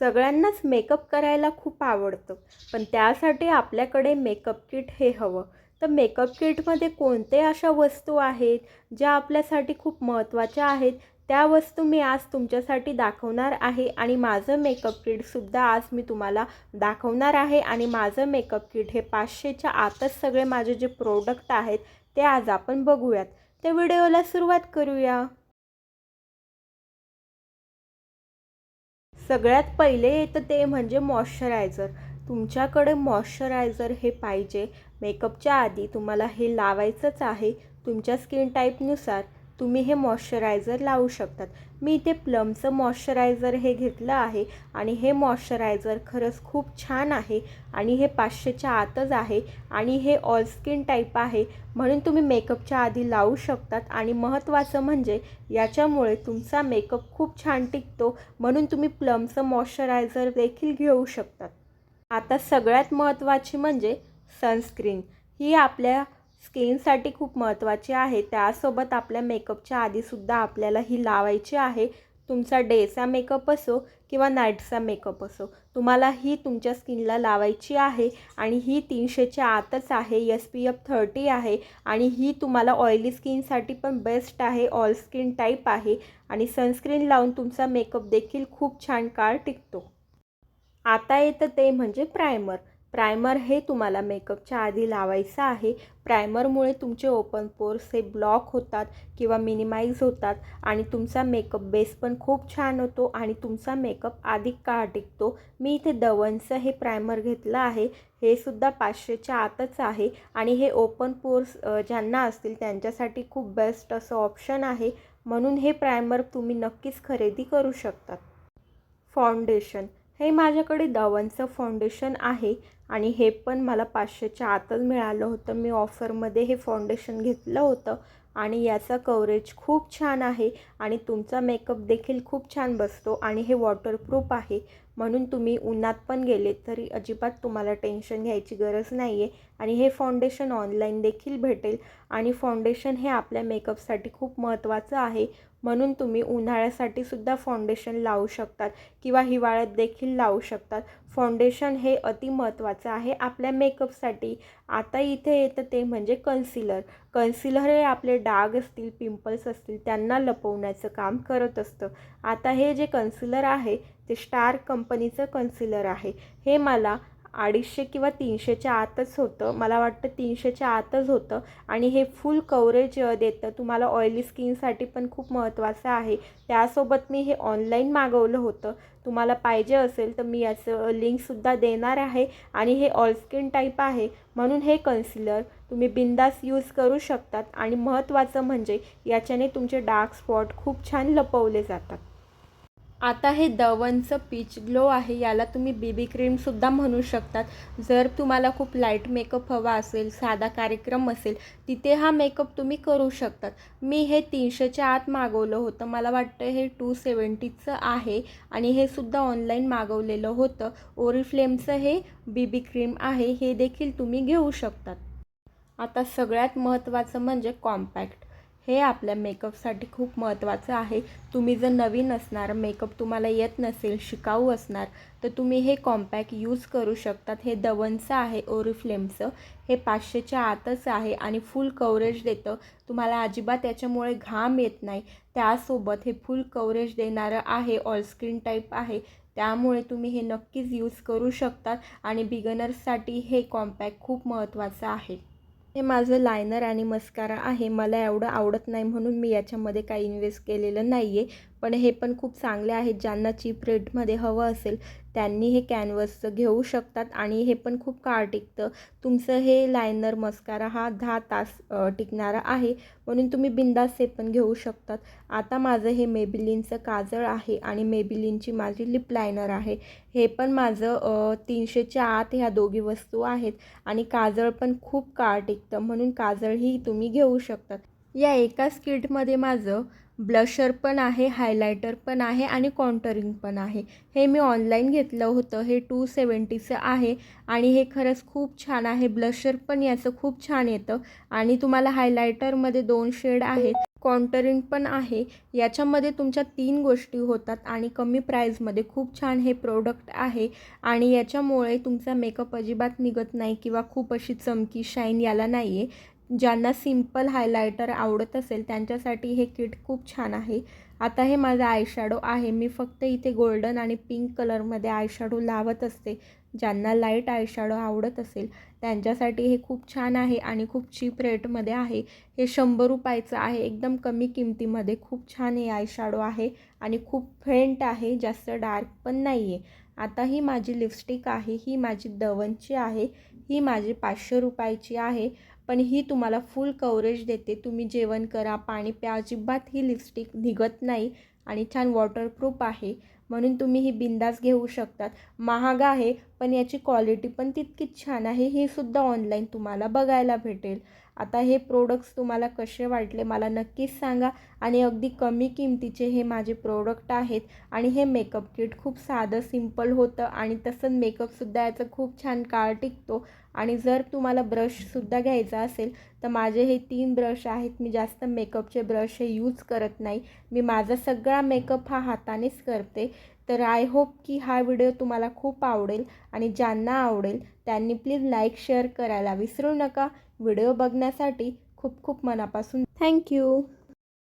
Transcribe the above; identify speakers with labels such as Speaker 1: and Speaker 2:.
Speaker 1: सगळ्यांनाच मेकअप करायला खूप आवडतं. पण त्यासाठी आपल्याकडे मेकअप किट हे हवं. तर मेकअप किटमध्ये कोणते अशा वस्तू आहेत ज्या आपल्यासाठी खूप महत्त्वाच्या आहेत त्या वस्तू मी आज तुमच्यासाठी दाखवणार आहे आणि माझं मेकअप किटसुद्धा आज मी तुम्हाला दाखवणार आहे आणि माझं मेकअप किट हे पाचशेच्या आतच सगळे माझे जे प्रोडक्ट आहेत ते आज आपण बघूयात. त्या व्हिडिओला सुरुवात करूया. सगळ्यात पहिले येतं ते म्हणजे मॉइश्चरायझर. तुमच्याकडे मॉइश्चरायझर हे पाहिजे. मेकअपच्या आधी तुम्हाला हे लावायचंच आहे तुमच्या स्किन टाईपनुसार. तुम्ही हे मॉइश्चरायझर लावू शकतात. मी इथे प्लमचं मॉइश्चरायझर हे घेतलं आहे आणि हे मॉइश्चरायझर खरंच खूप छान आहे आणि हे पाचशेच्या आतच आहे आणि हे ऑल स्किन टाईप आहे म्हणून तुम्ही मेकअपच्या आधी लावू शकतात आणि महत्त्वाचं म्हणजे याच्यामुळे तुमचा मेकअप खूप छान टिकतो म्हणून तुम्ही प्लमचं मॉइश्चरायझर देखील घेऊ शकतात. आता सगळ्यात महत्त्वाची म्हणजे सनस्क्रीन. ही आपल्या स्किनसाठी खूप महत्त्वाची आहे. त्यासोबत आपल्या मेकअपच्या आधीसुद्धा आपल्याला ही लावायची आहे. तुमचा डेचा मेकअप असो किंवा नाईटचा मेकअप असो तुम्हाला ही तुमच्या स्किनला लावायची आहे आणि ही तीनशेच्या आतच आहे एस पी एफ थर्टी आहे आणि ही तुम्हाला ऑइली स्किनसाठी पण बेस्ट आहे ऑल स्किन टाईप आहे आणि सनस्क्रीन लावून तुमचा मेकअप देखील खूप छान काळ टिकतो. आता येतं ते म्हणजे प्रायमर प्रायमर हे तुम्हाला मेकअपच्या आधी लावायचं आहे. प्रायमरमुळे तुमचे ओपन पोर्स हे ब्लॉक होतात किंवा मिनिमाइज होतात आणि तुमचा मेकअप बेस पण खूप छान होतो आणि तुमचा मेकअप अधिक काळ टिकतो. मी इथे दवनचं हे प्रायमर घेतलं आहे. हे सुद्धा पाचशेच्या आतच आहे आणि हे ओपन पोर्स ज्यांना असतील त्यांच्यासाठी खूप बेस्ट असं ऑप्शन आहे. म्हणून हे प्रायमर तुम्ही नक्कीच खरेदी करू शकतात. फाउंडेशन हे माझ्याकडे दवनचं फाउंडेशन आहे आणि हे पण मला पाचशेच्या आतच मिळालं होतं. मी ऑफरमध्ये हे फाउंडेशन घेतलं होतं आणि याचा कवरेज खूप छान आहे आणि तुमचा मेकअप देखील खूप छान बसतो आणि हे वॉटरप्रूफ आहे. म्हणून तुम्ही उन्हात पण गेले तरी अजिबात तुम्हाला टेन्शन घ्यायची गरज नाही आहे आणि हे फाउंडेशन ऑनलाईन देखील भेटेल. आणि फाउंडेशन हे आपल्या मेकअपसाठी खूप महत्त्वाचं आहे. म्हणून तुम्ही उन्हाळ्यासाठी सुद्धा फाउंडेशन लावू शकतात किंवा हिवाळ्यात देखील लावू शकतात. फाउंडेशन हे अति महत्त्वाचं आहे आपल्या मेकअपसाठी आता इथे येतं ते म्हणजे कन्सिलर कन्सिलर हे आपले डाग असतील पिंपल्स असतील त्यांना लपवण्याचं काम करत असतं. आता हे जे कन्सिलर आहे ते स्टार कंपनीचं कन्सिलर आहे. हे मला अडीचशे किंवा तीनशेच्या आतच होतं. मला वाटतं तीनशेच्या आतच होतं. आणि हे फुल कवरेज देतं. तुम्हाला ऑइली स्किनसाठी पण खूप महत्त्वाचं आहे. त्यासोबत मी हे ऑनलाईन मागवलं होतं. तुम्हाला पाहिजे असेल तर मी याचं लिंकसुद्धा देणार आहे. आणि हे ऑल स्किन टाईप आहे. म्हणून हे कन्सिलर तुम्ही बिंदास यूज करू शकतात. आणि महत्त्वाचं म्हणजे याच्याने तुमचे डार्क स्पॉट खूप छान लपवले जातात. आता हे दवनचं पीच ग्लो आहे याला तुम्ही बेबी क्रीमसुद्धा म्हणू शकतात. जर तुम्हाला खूप लाइट मेकअप हवा असेल साधा कार्यक्रम असेल तिथे हा मेकअप तुम्ही करू शकतात. मी हे तीनशेच्या आत मागवलं होतं. मला वाटतं हे टू सेवन्टीचं आहे आणि हे सुद्धा ऑनलाईन मागवलेलं होतं. ओरिफ्लेमचं हे बीबी क्रीम आहे. हे देखील तुम्ही घेऊ शकतात. आता सगळ्यात महत्त्वाचं म्हणजे कॉम्पॅक्ट हे आपल्या मेकअपसाठी खूप महत्त्वाचं आहे. तुम्ही जर नवीन असणार मेकअप तुम्हाला येत नसेल शिकाऊ असणार तर तुम्ही हे कॉम्पॅक्ट यूज करू शकतात. हे दवनचं आहे ओरिफ्लेमचं. हे पाचशेच्या आतच आहे आणि फुल कवरेज देतं. तुम्हाला अजिबात याच्यामुळे घाम येत नाही. त्यासोबत हे फुल कवरेज देणारं आहे ऑलस्क्रीन टाईप आहे. त्यामुळे तुम्ही हे नक्कीच यूज करू शकतात आणि बिगनर्ससाठी हे कॉम्पॅक्ट खूप महत्त्वाचं आहे. हे माझं लायनर आणि मस्कारा आहे. मला एवढं आवडत नाही म्हणून मी याच्यामध्ये काही इन्व्हेस्ट केलेलं नाही आहे पण हे पण खूप चांगले आहेत. ज्यांना चीप रेटमध्ये हवं असेल त्यांनी हे कॅनवसचं घेऊ शकतात आणि हे पण खूप काळ टिकतं. तुमचं हे लायनर मस्कारा हा दहा तास टिकणारा आहे. म्हणून तुम्ही बिंदास हे पण घेऊ शकतात. आता माझं हे मेबिलिनचं काजळ आहे आणि मेबिलिनची माझी लिप लायनर आहे. हे पण माझं तीनशेच्या आत ह्या दोघी वस्तू आहेत आणि काजळ पण खूप काळ टिकतं. म्हणून काजळही तुम्ही घेऊ शकतात. या एकाच किटमध्ये माझं ब्लशर पण आहे हायलायटर पण आहे आणि कॉन्टरिंग पण आहे. हे मी ऑनलाईन घेतलं होतं. हे टू सेवन्टीचं आहे आणि हे खरंच खूप छान आहे. ब्लशर पण याचं खूप छान येतं आणि तुम्हाला हायलायटरमध्ये दोन शेड आहेत. कॉन्टरिंग पण आहे. याच्यामध्ये तुमच्या तीन गोष्टी होतात आणि कमी प्राईजमध्ये खूप छान हे प्रोडक्ट आहे आणि याच्यामुळे तुमचा मेकअप अजिबात निघत नाही किंवा खूप अशी चमकी शाईन याला नाही आहे ज्यांना सिंपल हायलायटर आवडत असेल त्यांच्यासाठी हे किट खूप छान आहे. आता हे माझा आयशॅडो आहे. मी फक्त इथे गोल्डन आणि पिंक कलरमध्ये आयशॅडो लावत असते. ज्यांना लाइट आयशॅडो आवडत असेल त्यांच्यासाठी हे खूप छान आहे आणि खूप चीप रेटमध्ये आहे. हे शंभर रुपयाचं आहे. एकदम कमी किमतीमध्ये खूप छान हे आयशॅडो आहे आणि खूप फेंट आहे जास्त डार्क पण नाही आहे आता ही माझी लिपस्टिक आहे. ही माझी दवनची आहे. ही माझी पाचशे रुपयाची आहे. पण ही तुम्हाला फुल कवरेज देते. तुम्ही जेवण करा पाणी प्या अजिबात ही लिपस्टिक निघत नाही आणि छान वॉटरप्रूफ आहे. म्हणून तुम्ही ही बिंदास घेऊ शकतात. महाग आहे पण याची क्वालिटी पण तितकीच छान आहे. हे सुद्धा ऑनलाईन तुम्हाला बघायला भेटेल. आता हे प्रोडक्ट्स तुम्हाला कसे वाटले मला नक्कीच सांगा आणि अगदी कमी किमतीचे हे माझे प्रोडक्ट आहेत आणि हे मेकअप किट खूप साधं सिंपल होतं आणि तसंच मेकअपसुद्धा याचं खूप छान काळ टिकतो. आणि जर तुम्हाला ब्रशसुद्धा घ्यायचा असेल तर माझे हे तीन ब्रश आहेत. मी जास्त मेकअपचे ब्रश हे यूज करत नाही. मी माझा सगळा मेकअप हा हातानेच करते. तर आय होप की हा व्हिडिओ तुम्हाला खूप आवडेल आणि ज्यांना आवडेल त्यांनी प्लीज लाईक शेअर करायला विसरू नका. व्हिडिओ बघण्यासाठी खूप खूप मनापासून थँक्यू